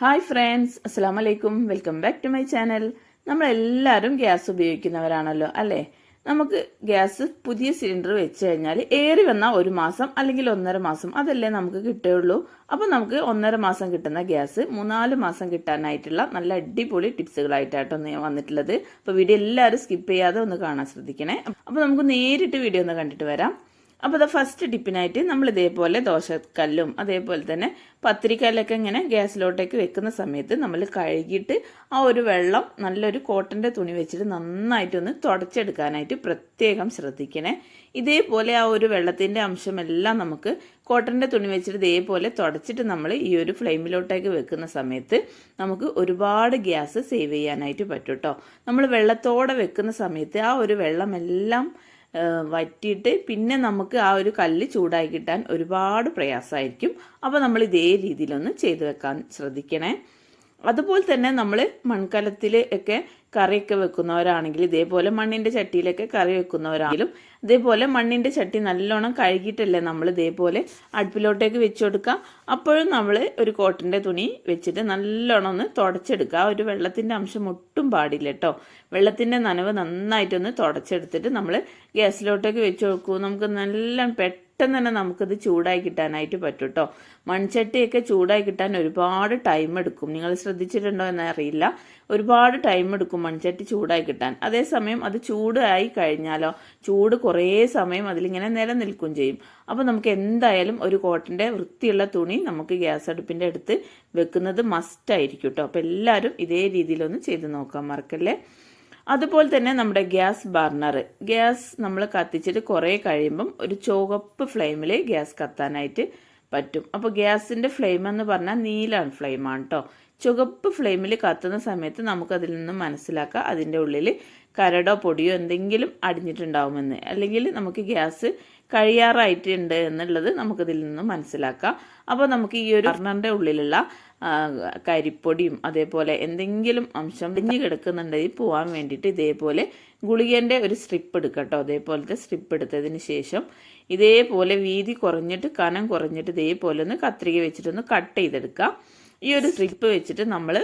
Hi friends അസ്സാം വലൈക്കും welcome back to my channel നമ്മളെല്ലാവരും ഗ്യാസ് ഉപയോഗിക്കുന്നവരാണല്ലോ അല്ലേ? നമുക്ക് ഗ്യാസ് പുതിയ സിലിണ്ടർ വെച്ച് കഴിഞ്ഞാൽ ഏറി വന്നാൽ ഒരു മാസം അല്ലെങ്കിൽ ഒന്നര മാസം അതല്ലേ നമുക്ക് കിട്ടുകയുള്ളൂ. അപ്പോൾ നമുക്ക് ഒന്നര മാസം കിട്ടുന്ന ഗ്യാസ് മൂന്നാൽ മാസം കിട്ടാനായിട്ടുള്ള നല്ല അടിപൊളി ടിപ്സുകളായിട്ടാണ് ഞാൻ വന്നിട്ടുള്ളത്. അപ്പോൾ വീഡിയോ എല്ലാവരും സ്കിപ്പ് ചെയ്യാതെ ഒന്ന് കാണാൻ ശ്രദ്ധിക്കണേ. അപ്പോൾ നമുക്ക് നേരിട്ട് വീഡിയോ ഒന്ന് കണ്ടിട്ട് വരാം. അപ്പോൾ അത് ഫസ്റ്റ് ടിപ്പിനായിട്ട് നമ്മൾ ഇതേപോലെ ദോശക്കല്ലും അതേപോലെ തന്നെ പത്തിരിക്കല്ലൊക്കെ ഇങ്ങനെ ഗ്യാസിലോട്ടേക്ക് വെക്കുന്ന സമയത്ത് നമ്മൾ കഴുകിയിട്ട് ആ ഒരു വെള്ളം നല്ലൊരു കോട്ടന്റെ തുണി വെച്ചിട്ട് നന്നായിട്ടൊന്ന് തുടച്ചെടുക്കാനായിട്ട് പ്രത്യേകം ശ്രദ്ധിക്കണേ. ഇതേപോലെ ആ ഒരു വെള്ളത്തിന്റെ അംശമെല്ലാം നമുക്ക് കോട്ടന്റെ തുണി വെച്ചിട്ട് ഇതേപോലെ തുടച്ചിട്ട് നമ്മൾ ഈ ഒരു ഫ്ലെയിമിലോട്ടേക്ക് വെക്കുന്ന സമയത്ത് നമുക്ക് ഒരുപാട് ഗ്യാസ് സേവ് ചെയ്യാനായിട്ട് പറ്റും കേട്ടോ നമ്മൾ വെള്ളത്തോടെ വെക്കുന്ന സമയത്ത് ആ ഒരു വെള്ളമെല്ലാം വറ്റിയിട്ട് പിന്നെ നമുക്ക് ആ ഒരു കല്ല് ചൂടായി കിട്ടാൻ ഒരുപാട് പ്രയാസമായിരിക്കും. അപ്പോൾ നമ്മൾ ഇതേ രീതിയിലൊന്ന് ചെയ്തു വെക്കാൻ ശ്രദ്ധിക്കണേ. അതുപോലെ തന്നെ നമ്മൾ മൺകലത്തിൽ ഒക്കെ കറിയൊക്കെ വെക്കുന്നവരാണെങ്കിൽ ഇതേപോലെ മണ്ണിന്റെ ചട്ടിയിലൊക്കെ കറി വെക്കുന്നവരാണെങ്കിലും ഇതേപോലെ മണ്ണിന്റെ ചട്ടി നല്ലോണം കഴുകിയിട്ടല്ലേ നമ്മൾ ഇതേപോലെ അടുപ്പിലോട്ടേക്ക് വെച്ച് കൊടുക്കുക അപ്പോഴും നമ്മൾ ഒരു കോട്ടന്റെ തുണി വെച്ചിട്ട് നല്ലോണം ഒന്ന് തുടച്ചെടുക്കുക. ഒരു വെള്ളത്തിന്റെ അംശം ഒട്ടും പാടില്ല കേട്ടോ വെള്ളത്തിന്റെ നനവ് നന്നായിട്ടൊന്ന് തുടച്ചെടുത്തിട്ട് നമ്മൾ ഗ്യാസിലോട്ടേക്ക് വെച്ച് കൊടുക്കും. നമുക്ക് നല്ല പെട്ടെന്ന് പെട്ടെന്ന് തന്നെ നമുക്കിത് ചൂടായി കിട്ടാനായിട്ട് പറ്റും കേട്ടോ മൺചട്ടിയൊക്കെ ചൂടായി കിട്ടാൻ ഒരുപാട് ടൈം എടുക്കും. നിങ്ങൾ ശ്രദ്ധിച്ചിട്ടുണ്ടോ എന്ന് അറിയില്ല ഒരുപാട് ടൈം എടുക്കും മൺചട്ടി ചൂടായി കിട്ടാൻ. അതേസമയം അത് ചൂടായി കഴിഞ്ഞാലോ ചൂട് കുറേ സമയം അതിലിങ്ങനെ നിലനിൽക്കും ചെയ്യും. അപ്പോൾ നമുക്ക് എന്തായാലും ഒരു കോട്ടന്റെ വൃത്തിയുള്ള തുണി നമുക്ക് ഗ്യാസ് അടുപ്പിന്റെ അടുത്ത് വെക്കുന്നത് മസ്റ്റായിരിക്കും കേട്ടോ അപ്പോൾ എല്ലാവരും ഇതേ രീതിയിലൊന്ന് ചെയ്ത് നോക്കാം മറക്കല്ലേ? അതുപോലെ തന്നെ നമ്മുടെ ഗ്യാസ് ബർണർ ഗ്യാസ് നമ്മൾ കത്തിച്ചിട്ട് കുറേ കഴിയുമ്പം ഒരു ചുവപ്പ് ഫ്ലെയിമിൽ ഗ്യാസ് കത്താനായിട്ട് പറ്റും. അപ്പോൾ ഗ്യാസിന്റെ ഫ്ലെയിം എന്ന് പറഞ്ഞാൽ നീലാണ് ഫ്ലെയിമാണ് കേട്ടോ ചുവപ്പ് ഫ്ലെയിമിൽ കത്തുന്ന സമയത്ത് നമുക്കതിൽ നിന്ന് മനസ്സിലാക്കാം അതിന്റെ ഉള്ളിൽ കരടോ പൊടിയോ എന്തെങ്കിലും അടിഞ്ഞിട്ടുണ്ടാവുമെന്ന്. അല്ലെങ്കിൽ നമുക്ക് ഗ്യാസ് കഴിയാറായിട്ടുണ്ട് എന്നുള്ളത് നമുക്കിതിൽ നിന്ന് മനസ്സിലാക്കാം. അപ്പോൾ നമുക്ക് ഈ ഒരു ബർണറിന്റെ ഉള്ളിലുള്ള കരിപ്പൊടിയും അതേപോലെ എന്തെങ്കിലും അംശം ഇഞ്ഞ് കിടക്കുന്നുണ്ടെങ്കിൽ പോകാൻ വേണ്ടിയിട്ട് ഇതേപോലെ ഗുളികന്റെ ഒരു സ്ട്രിപ്പ് എടുക്കട്ടോ. കേട്ടോ അതേപോലത്തെ സ്ട്രിപ്പ് എടുത്തതിന് ശേഷം ഇതേപോലെ വീതി കുറഞ്ഞിട്ട് കനം കുറഞ്ഞിട്ട് ഇതേപോലെ ഒന്ന് കത്രിക വെച്ചിട്ടൊന്ന് കട്ട് ചെയ്തെടുക്കുക ഈ ഒരു സ്ട്രിപ്പ് വെച്ചിട്ട് നമ്മൾ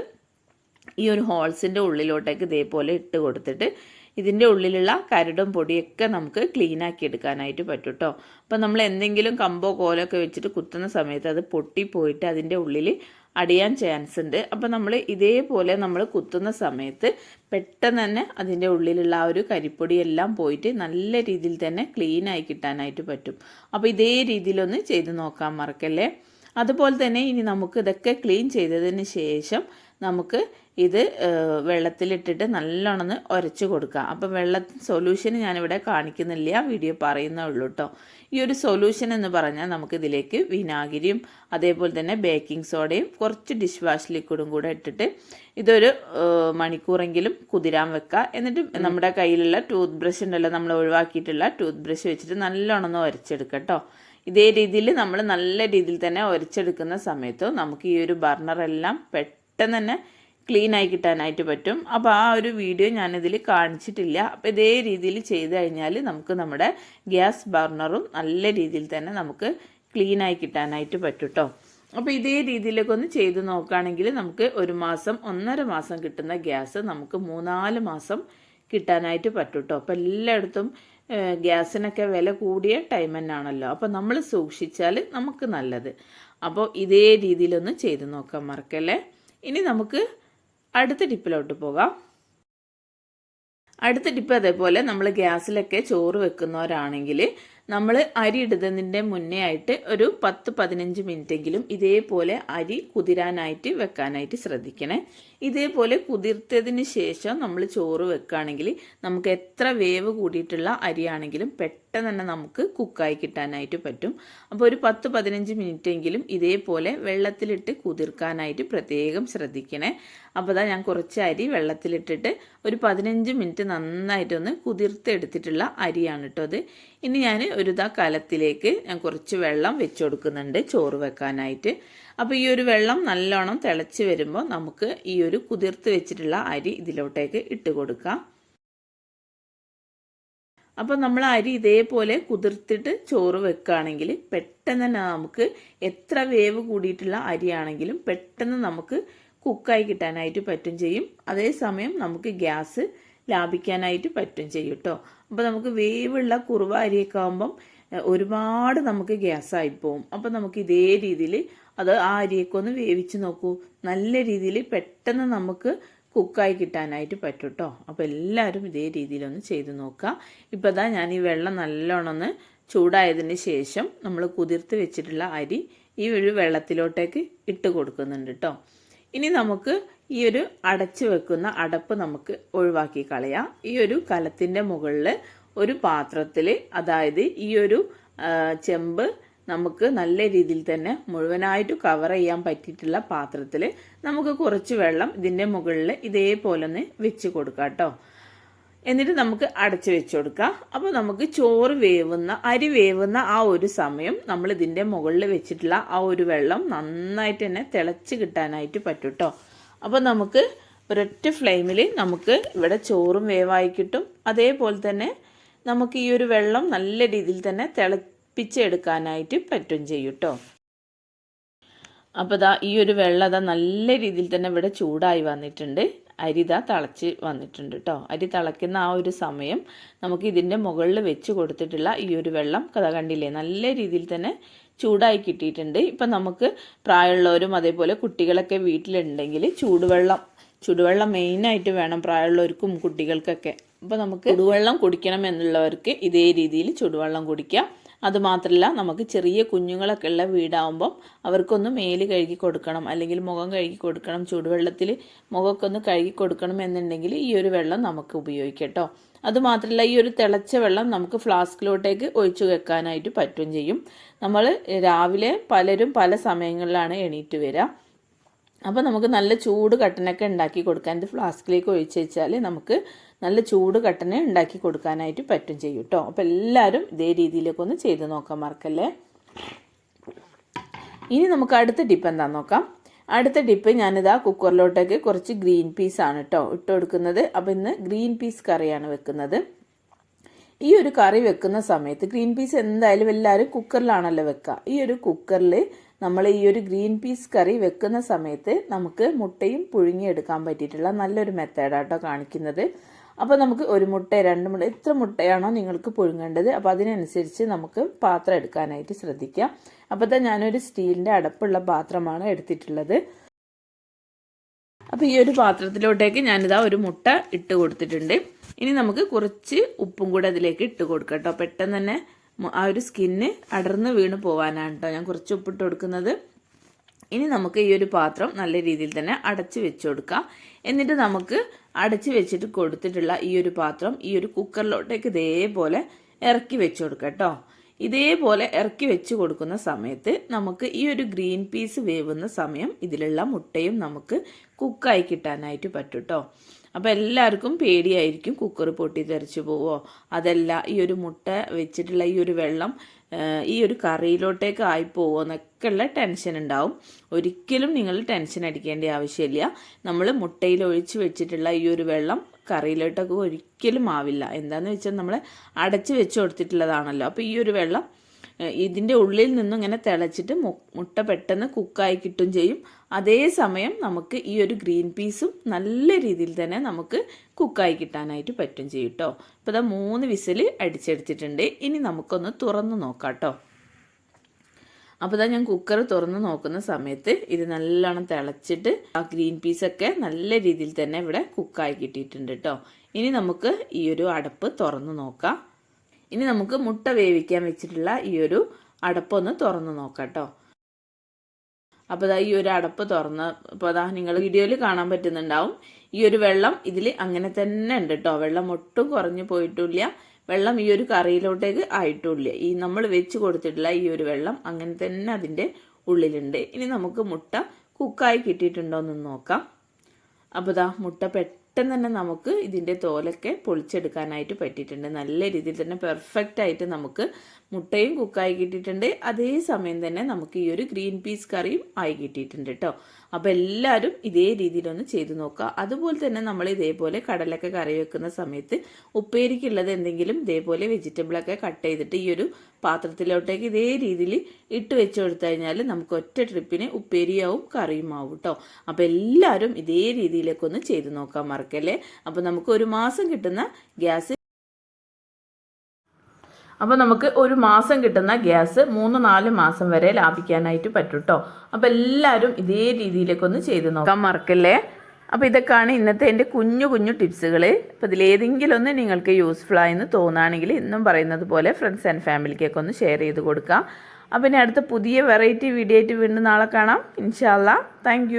ഈ ഒരു ഹോൾസിന്റെ ഉള്ളിലോട്ടേക്ക് ഇതേപോലെ ഇട്ട് കൊടുത്തിട്ട് ഇതിന്റെ ഉള്ളിലുള്ള കരടും പൊടിയൊക്കെ നമുക്ക് ക്ലീൻ ആക്കി എടുക്കാനായിട്ട് പറ്റും കേട്ടോ അപ്പോൾ നമ്മൾ എന്തെങ്കിലും കമ്പോ കോലൊക്കെ വെച്ചിട്ട് കുത്തുന്ന സമയത്ത് അത് പൊട്ടിപ്പോയിട്ട് അതിന്റെ ഉള്ളിൽ അടിയാൻ ചാൻസ് ഉണ്ട്. അപ്പോൾ നമ്മൾ ഇതേപോലെ നമ്മൾ കുത്തുന്ന സമയത്ത് പെട്ടെന്ന് തന്നെ അതിന്റെ ഉള്ളിലുള്ള ആ ഒരു കരിപ്പൊടിയെല്ലാം പോയിട്ട് നല്ല രീതിയിൽ തന്നെ ക്ലീൻ ആയി കിട്ടാനായിട്ട് പറ്റും. അപ്പോൾ ഇതേ രീതിയിലൊന്ന് ചെയ്ത് നോക്കാൻ മറക്കല്ലേ? അതുപോലെ തന്നെ ഇനി നമുക്ക് ഇതൊക്കെ ക്ലീൻ ചെയ്തതിന് ശേഷം നമുക്ക് ഇത് വെള്ളത്തിലിട്ടിട്ട് നല്ലോണമെന്ന് ഉരച്ച് കൊടുക്കുക അപ്പം വെള്ള സൊല്യൂഷൻ ഞാനിവിടെ കാണിക്കുന്നില്ല. വീഡിയോ പറയുന്നേ ഉള്ളൂ കേട്ടോ ഈ ഒരു സൊല്യൂഷൻ എന്ന് പറഞ്ഞാൽ നമുക്കിതിലേക്ക് വിനാഗിരിയും അതേപോലെ തന്നെ ബേക്കിംഗ് സോഡയും കുറച്ച് ഡിഷ് വാഷ് ലിക്വിഡും കൂടെ ഇട്ടിട്ട് ഇതൊരു മണിക്കൂറെങ്കിലും കുതിരാൻ വെക്കുക എന്നിട്ട് നമ്മുടെ കയ്യിലുള്ള ടൂത്ത് ബ്രഷ് ഉണ്ടല്ലോ നമ്മൾ ഒഴിവാക്കിയിട്ടുള്ള ടൂത്ത് ബ്രഷ് വെച്ചിട്ട് നല്ലോണമെന്ന് ഉരച്ചെടുക്കുക കേട്ടോ ഇതേ രീതിയിൽ നമ്മൾ നല്ല രീതിയിൽ തന്നെ ഉരച്ചെടുക്കുന്ന സമയത്ത് നമുക്ക് ഈ ഒരു ബർണറെല്ലാം പെട്ടെന്ന് തന്നെ ക്ലീൻ ആയി കിട്ടാനായിട്ട് പറ്റും. അപ്പോൾ ആ ഒരു വീഡിയോ ഞാനിതിൽ കാണിച്ചിട്ടില്ല. അപ്പോൾ ഇതേ രീതിയിൽ ചെയ്ത് കഴിഞ്ഞാൽ നമുക്ക് നമ്മുടെ ഗ്യാസ് ബർണറും നല്ല രീതിയിൽ തന്നെ നമുക്ക് ക്ലീൻ ആയി കിട്ടാനായിട്ട് പറ്റും കേട്ടോ അപ്പോൾ ഇതേ രീതിയിലൊക്കെ ഒന്ന് ചെയ്ത് നോക്കുകയാണെങ്കിൽ നമുക്ക് ഒരു മാസം ഒന്നര മാസം കിട്ടുന്ന ഗ്യാസ് നമുക്ക് മൂന്നാൽ മാസം കിട്ടാനായിട്ട് പറ്റും കേട്ടോ അപ്പോൾ എല്ലായിടത്തും ഗ്യാസിനൊക്കെ വില കൂടിയ ടൈം തന്നെയാണല്ലോ. അപ്പോൾ നമ്മൾ സൂക്ഷിച്ചാൽ നമുക്ക് നല്ലത്. അപ്പോൾ ഇതേ രീതിയിലൊന്ന് ചെയ്ത് നോക്കാം മറക്കല്ലേ? ഇനി നമുക്ക് അടുത്ത ടിപ്പിലോട്ട് പോകാം. അടുത്ത ടിപ്പ് അതേപോലെ നമ്മൾ ഗ്യാസിലൊക്കെ ചോറ് വെക്കുന്നവരാണെങ്കിൽ നമ്മൾ അരി ഇടുന്നതിന്റെ മുന്നേ ആയിട്ട് ഒരു പത്ത് പതിനഞ്ച് മിനിറ്റെങ്കിലും ഇതേപോലെ അരി കുതിരാനായിട്ട് വെക്കാനായിട്ട് ശ്രദ്ധിക്കണേ. ഇതേപോലെ കുതിർത്തതിന് ശേഷം നമ്മൾ ചോറ് വെക്കുകയാണെങ്കിൽ നമുക്ക് എത്ര വേവ് കൂടിയിട്ടുള്ള അരിയാണെങ്കിലും പെട്ടെന്ന് തന്നെ നമുക്ക് കുക്കായി കിട്ടാനായിട്ട് പറ്റും. അപ്പോൾ ഒരു പത്ത് പതിനഞ്ച് മിനിറ്റെങ്കിലും ഇതേപോലെ വെള്ളത്തിലിട്ട് കുതിർക്കാനായിട്ട് പ്രത്യേകം ശ്രദ്ധിക്കണേ. അപ്പോൾ അതാ ഞാൻ കുറച്ച് അരി വെള്ളത്തിലിട്ടിട്ട് ഒരു പതിനഞ്ച് മിനിറ്റ് നന്നായിട്ടൊന്ന് കുതിർത്തെടുത്തിട്ടുള്ള അരിയാണ് കേട്ടോ അത് ഇനി ഞാൻ ഒരു ഇതാ കലത്തിലേക്ക് ഞാൻ കുറച്ച് വെള്ളം വെച്ച് കൊടുക്കുന്നുണ്ട് ചോറ് വെക്കാനായിട്ട്. അപ്പോൾ ഈ ഒരു വെള്ളം നല്ലോണം തിളച്ച് വരുമ്പോൾ നമുക്ക് ഈ ഒരു കുതിർത്ത് വെച്ചിട്ടുള്ള അരി ഇതിലോട്ടേക്ക് ഇട്ട് കൊടുക്കാം. അപ്പോൾ നമ്മൾ അരി ഇതേപോലെ കുതിർത്തിട്ട് ചോറ് വെക്കുകയാണെങ്കിൽ പെട്ടെന്ന് തന്നെ നമുക്ക് എത്ര വേവ് കൂടിയിട്ടുള്ള അരിയാണെങ്കിലും പെട്ടെന്ന് നമുക്ക് കുക്കായി കിട്ടാനായിട്ട് പറ്റും ചെയ്യും. അതേസമയം നമുക്ക് ഗ്യാസ് ലാഭിക്കാനായിട്ട് പറ്റും ചെയ്യും കേട്ടോ അപ്പോൾ നമുക്ക് വേവുള്ള കുറുവ അരിയൊക്കെ ആകുമ്പം ഒരുപാട് നമുക്ക് ഗ്യാസായി പോകും അപ്പോൾ നമുക്ക് ഇതേ രീതിയിൽ അത് ആ അരിയൊക്കെ ഒന്ന് വേവിച്ച് നോക്കൂ. നല്ല രീതിയിൽ പെട്ടെന്ന് നമുക്ക് കുക്കായി കിട്ടാനായിട്ട് പറ്റും കേട്ടോ അപ്പോൾ എല്ലാവരും ഇതേ രീതിയിലൊന്ന് ചെയ്ത് നോക്കുക ഇപ്പോൾ ഇതാ ഞാൻ ഈ വെള്ളം നല്ലോണം ഒന്ന് ചൂടായതിന് ശേഷം നമ്മൾ കുതിർത്ത് വെച്ചിട്ടുള്ള അരി ഈ ഒരു വെള്ളത്തിലോട്ടേക്ക് ഇട്ട് കൊടുക്കുന്നുണ്ട് കേട്ടോ ഇനി നമുക്ക് ഈ ഒരു അടച്ചു വെക്കുന്ന അടപ്പ് നമുക്ക് ഒഴിവാക്കി കളയാം. ഈ ഒരു കലത്തിന്റെ മുകളിൽ ഒരു പാത്രത്തിൽ അതായത് ഈ ഒരു ചെമ്പ് നമുക്ക് നല്ല രീതിയിൽ തന്നെ മുഴുവനായിട്ട് കവർ ചെയ്യാൻ പറ്റിയിട്ടുള്ള പാത്രത്തിൽ നമുക്ക് കുറച്ച് വെള്ളം ഇതിന്റെ മുകളിൽ ഇതേപോലെ ഒന്ന് വെച്ച് കൊടുക്കാം കേട്ടോ എന്നിട്ട് നമുക്ക് അടച്ചു വെച്ച് കൊടുക്കാം. അപ്പോൾ നമുക്ക് ചോറ് വേവുന്ന അരി വേവുന്ന ആ ഒരു സമയം നമ്മൾ ഇതിന്റെ മുകളിൽ വെച്ചിട്ടുള്ള ആ ഒരു വെള്ളം നന്നായിട്ട് തന്നെ തിളച്ച് കിട്ടാനായിട്ട് പറ്റും കേട്ടോ അപ്പോൾ നമുക്ക് ഒരൊറ്റ ഫ്ലെയിമിൽ നമുക്ക് ഇവിടെ ചോറും വേവായി കിട്ടും. അതേപോലെ തന്നെ നമുക്ക് ഈ ഒരു വെള്ളം നല്ല രീതിയിൽ തന്നെ തിളപ്പിച്ചെടുക്കാനായിട്ട് പറ്റും ചെയ്യൂട്ടോ അപ്പോൾ ദാ ഈ ഒരു വെള്ളം അതാ നല്ല രീതിയിൽ തന്നെ ഇവിടെ ചൂടായി വന്നിട്ടുണ്ട്. അരി ഇതാ തിളച്ച് വന്നിട്ടുണ്ട് കേട്ടോ അരി തിളയ്ക്കുന്ന ആ ഒരു സമയം നമുക്ക് ഇതിന്റെ മുകളിൽ വെച്ച് കൊടുത്തിട്ടുള്ള ഈ ഒരു വെള്ളം കഥ കണ്ടില്ലേ? നല്ല രീതിയിൽ തന്നെ ചൂടായി കിട്ടിയിട്ടുണ്ട്. ഇപ്പം നമുക്ക് പ്രായമുള്ളവരും അതേപോലെ കുട്ടികളൊക്കെ വീട്ടിലുണ്ടെങ്കിൽ ചൂടുവെള്ളം ചൂടുവെള്ളം മെയിനായിട്ട് വേണം പ്രായമുള്ളവർക്കും കുട്ടികൾക്കൊക്കെ. അപ്പോൾ നമുക്ക് ചൂടുവെള്ളം കുടിക്കണം എന്നുള്ളവർക്ക് ഇതേ രീതിയിൽ ചൂടുവെള്ളം കുടിക്കാം. അതുമാത്രമല്ല നമുക്ക് ചെറിയ കുഞ്ഞുങ്ങളൊക്കെ ഉള്ള വീടാവുമ്പം അവർക്കൊന്ന് മേൽ കഴുകി കൊടുക്കണം അല്ലെങ്കിൽ മുഖം കഴുകി കൊടുക്കണം ചൂടുവെള്ളത്തിൽ മുഖമൊക്കെ ഒന്ന് കഴുകി കൊടുക്കണം എന്നുണ്ടെങ്കിൽ ഈ ഒരു വെള്ളം നമുക്ക് ഉപയോഗിക്കാം കേട്ടോ. അതുമാത്രമല്ല ഈ ഒരു തിളച്ച വെള്ളം നമുക്ക് ഫ്ലാസ്കിലോട്ടേക്ക് ഒഴിച്ചു വെക്കാനായിട്ട് പറ്റും ചെയ്യും. നമ്മൾ രാവിലെ പലരും പല സമയങ്ങളിലാണ് എണീറ്റ് വരിക അപ്പോൾ നമുക്ക് നല്ല ചൂട് കട്ടനൊക്കെ ഉണ്ടാക്കി കൊടുക്കാൻ ഇത് ഫ്ലാസ്കിലേക്ക് ഒഴിച്ച് വെച്ചാൽ നമുക്ക് നല്ല ചൂട് കട്ടനെ ഉണ്ടാക്കി കൊടുക്കാനായിട്ട് പറ്റും ചെയ്യും കേട്ടോ അപ്പോൾ എല്ലാവരും ഇതേ രീതിയിലൊക്കെ ഒന്ന് ചെയ്ത് നോക്കാൻ മറക്കല്ലേ? ഇനി നമുക്ക് അടുത്ത ടിപ്പ് എന്താണെന്ന് നോക്കാം. അടുത്ത ടിപ്പ് ഞാനിതാ കുക്കറിലോട്ടേക്ക് കുറച്ച് ഗ്രീൻ പീസ് ആണ് കേട്ടോ ഇട്ട് കൊടുക്കുന്നത് അപ്പോൾ ഇന്ന് ഗ്രീൻ പീസ് കറിയാണ് വെക്കുന്നത്. ഈ ഒരു കറി വെക്കുന്ന സമയത്ത് ഗ്രീൻ പീസ് എന്തായാലും എല്ലാവരും കുക്കറിലാണല്ലോ വെക്കുക ഈ ഒരു കുക്കറിൽ നമ്മൾ ഈ ഒരു ഗ്രീൻ പീസ് കറി വെക്കുന്ന സമയത്ത് നമുക്ക് മുട്ടയും പുഴുങ്ങിയെടുക്കാൻ പറ്റിയിട്ടുള്ള നല്ലൊരു മെത്തേഡാട്ടോ കാണിക്കുന്നത്. അപ്പോൾ നമുക്ക് ഒരു മുട്ട രണ്ട് മുട്ട എത്ര മുട്ടയാണോ നിങ്ങൾക്ക് പുഴുങ്ങേണ്ടത് അപ്പോൾ അതിനനുസരിച്ച് നമുക്ക് പാത്രം എടുക്കാനായിട്ട് ശ്രദ്ധിക്കാം. അപ്പോൾ തന്നെ ഞാനൊരു സ്റ്റീലിന്റെ അടപ്പുള്ള പാത്രമാണ് എടുത്തിട്ടുള്ളത്. അപ്പോൾ ഈ ഒരു പാത്രത്തിലോട്ടേക്ക് ഞാനിതാ ഒരു മുട്ട ഇട്ട് കൊടുത്തിട്ടുണ്ട്. ഇനി നമുക്ക് കുറച്ച് ഉപ്പും കൂടെ അതിലേക്ക് ഇട്ട് കൊടുക്കാം കേട്ടോ. പെട്ടെന്ന് തന്നെ ആ ഒരു സ്കിന്ന് അടർന്ന് വീണ് പോകാനാണ് കേട്ടോ ഞാൻ കുറച്ച് ഉപ്പിട്ട് കൊടുക്കുന്നത്. ഇനി നമുക്ക് ഈ ഒരു പാത്രം നല്ല രീതിയിൽ തന്നെ അടച്ചു വെച്ച് കൊടുക്കാം. എന്നിട്ട് നമുക്ക് അടച്ചു വെച്ചിട്ട് കൊടുത്തിട്ടുള്ള ഈ ഒരു പാത്രം ഈ ഒരു കുക്കറിലോട്ടേക്ക് ഇതേപോലെ ഇറക്കി വെച്ച് കൊടുക്കാം കേട്ടോ. ഇതേപോലെ ഇറക്കി വെച്ച് കൊടുക്കുന്ന സമയത്ത് നമുക്ക് ഈ ഒരു ഗ്രീൻ പീസ് വേവുന്ന സമയം ഇതിലുള്ള മുട്ടയും നമുക്ക് കുക്കായി കിട്ടാനായിട്ട് പറ്റും കേട്ടോ. അപ്പോൾ എല്ലാവർക്കും പേടിയായിരിക്കും കുക്കർ പൊട്ടി തെറിച്ച് പോവോ. അതല്ല ഈ ഒരു മുട്ട വെച്ചിട്ടുള്ള ഈ ഒരു വെള്ളം ഈ ഒരു കറിയിലോട്ടേക്ക് ആയി പോവോ എന്നൊക്കെയുള്ള ടെൻഷൻ ഉണ്ടാവും. ഒരിക്കലും നിങ്ങൾ ടെൻഷൻ അടിക്കേണ്ട ആവശ്യമില്ല. നമ്മൾ മുട്ടയിൽ ഒഴിച്ച് വെച്ചിട്ടുള്ള ഈ ഒരു വെള്ളം കറിയിലോട്ടൊക്കെ ഒരിക്കലും ആവില്ല. എന്താണെന്ന് വെച്ചാൽ നമ്മൾ അടച്ച് വെച്ച് കൊടുത്തിട്ടുള്ളതാണല്ലോ. അപ്പോൾ ഈ ഒരു വെള്ളം ഇതിന്റെ ഉള്ളിൽ നിന്നും ഇങ്ങനെ തിളച്ചിട്ട് മു- മുട്ട പെട്ടെന്ന് കുക്കായി കിട്ടും ചെയ്യും. അതേസമയം നമുക്ക് ഈ ഒരു ഗ്രീൻ പീസും നല്ല രീതിയിൽ തന്നെ നമുക്ക് കുക്കായി കിട്ടാനായിട്ട് പറ്റും ചെയ്യും കേട്ടോ ഇപ്പോൾ ഇതാ മൂന്ന് വിസിൽ അടിച്ചെടുത്തിട്ടുണ്ട്. ഇനി നമുക്കൊന്ന് തുറന്ന് നോക്കാം കേട്ടോ അപ്പോൾ ഇതാ ഞാൻ കുക്കർ തുറന്ന് നോക്കുന്ന സമയത്ത് ഇത് നല്ലോണം തിളച്ചിട്ട് ആ ഗ്രീൻ പീസൊക്കെ നല്ല രീതിയിൽ തന്നെ ഇവിടെ കുക്കായി കിട്ടിയിട്ടുണ്ട് കേട്ടോ ഇനി നമുക്ക് ഈ ഒരു അടപ്പ് തുറന്ന് നോക്കാം. ഇനി നമുക്ക് മുട്ട വേവിക്കാൻ വെച്ചിട്ടുള്ള ഈ ഒരു അടപ്പൊന്ന് തുറന്ന് നോക്കാം കേട്ടോ അപ്പോൾ ഇതാ ഈ ഒരു അടപ്പ് തുറന്ന് ഇപ്പോൾ അതാ നിങ്ങൾ വീഡിയോയിൽ കാണാൻ പറ്റുന്നുണ്ടാവും. ഈ ഒരു വെള്ളം ഇതിൽ അങ്ങനെ തന്നെ ഉണ്ട് കേട്ടോ വെള്ളം ഒട്ടും കുറഞ്ഞു പോയിട്ടില്ല. വെള്ളം ഈ ഒരു കറിയിലോട്ടേക്ക് ആയിട്ടുമില്ല ഈ നമ്മൾ വെച്ച് കൊടുത്തിട്ടുള്ള ഈ ഒരു വെള്ളം അങ്ങനെ തന്നെ അതിന്റെ ഉള്ളിലുണ്ട്. ഇനി നമുക്ക് മുട്ട കുക്കായി കിട്ടിയിട്ടുണ്ടോ എന്ന് നോക്കാം. അപ്പോൾ ദാ മുട്ട പെട്ടെന്ന് തന്നെ നമുക്ക് ഇതിന്റെ തോലൊക്കെ പൊളിച്ചെടുക്കാനായിട്ട് പറ്റിയിട്ടുണ്ട്. നല്ല രീതിയിൽ തന്നെ പെർഫെക്റ്റ് ആയിട്ട് നമുക്ക് മുട്ടയും കുക്കായി കിട്ടിയിട്ടുണ്ട്. അതേ സമയം തന്നെ നമുക്ക് ഈ ഒരു ഗ്രീൻ പീസ് കറിയും ആയി കിട്ടിയിട്ടുണ്ട് കേട്ടോ അപ്പോൾ എല്ലാവരും ഇതേ രീതിയിലൊന്ന് ചെയ്തു നോക്കുക. അതുപോലെ തന്നെ നമ്മൾ ഇതേപോലെ കടലൊക്കെ കറി വെക്കുന്ന സമയത്ത് ഉപ്പേരിക്കുള്ളത് എന്തെങ്കിലും ഇതേപോലെ വെജിറ്റബിളൊക്കെ കട്ട് ചെയ്തിട്ട് ഈ ഒരു പാത്രത്തിലോട്ടേക്ക് ഇതേ രീതിയിൽ ഇട്ട് വെച്ച് കൊടുത്തു കഴിഞ്ഞാൽ നമുക്ക് ഒറ്റ ട്രിപ്പിന് ഉപ്പേരിയാവും കറിയുമാവും കേട്ടോ അപ്പോൾ എല്ലാവരും ഇതേ രീതിയിലൊക്കെ ഒന്ന് ചെയ്തു നോക്കാൻ മറക്കല്ലേ? അപ്പോൾ നമുക്ക് ഒരു മാസം കിട്ടുന്ന ഗ്യാസ് അപ്പോൾ നമുക്ക് ഒരു മാസം കിട്ടുന്ന ഗ്യാസ് മൂന്ന് നാല് മാസം വരെ ലാഭിക്കാനായിട്ട് പറ്റും കേട്ടോ അപ്പോൾ എല്ലാവരും ഇതേ രീതിയിലേക്കൊന്ന് ചെയ്ത് നോക്കാം. മറക്കല്ലേ? അപ്പോൾ ഇതൊക്കെയാണ് ഇന്നത്തെ എന്റെ കുഞ്ഞു കുഞ്ഞു ടിപ്സുകൾ അപ്പോൾ ഇതിലേതെങ്കിലും ഒന്ന് നിങ്ങൾക്ക് യൂസ്ഫുൾ ആയെന്ന് തോന്നുകയാണെങ്കിൽ ഇന്നും പറയുന്നത് പോലെ ഫ്രണ്ട്സ് ആൻഡ് ഫാമിലിക്കൊക്കെ ഒന്ന് ഷെയർ ചെയ്ത് കൊടുക്കാം. അപ്പോൾ ഇനി അടുത്ത പുതിയ വെറൈറ്റി വീഡിയോ ആയിട്ട് വീണ്ടും നാളെ കാണാം. ഇൻഷാല്ല താങ്ക്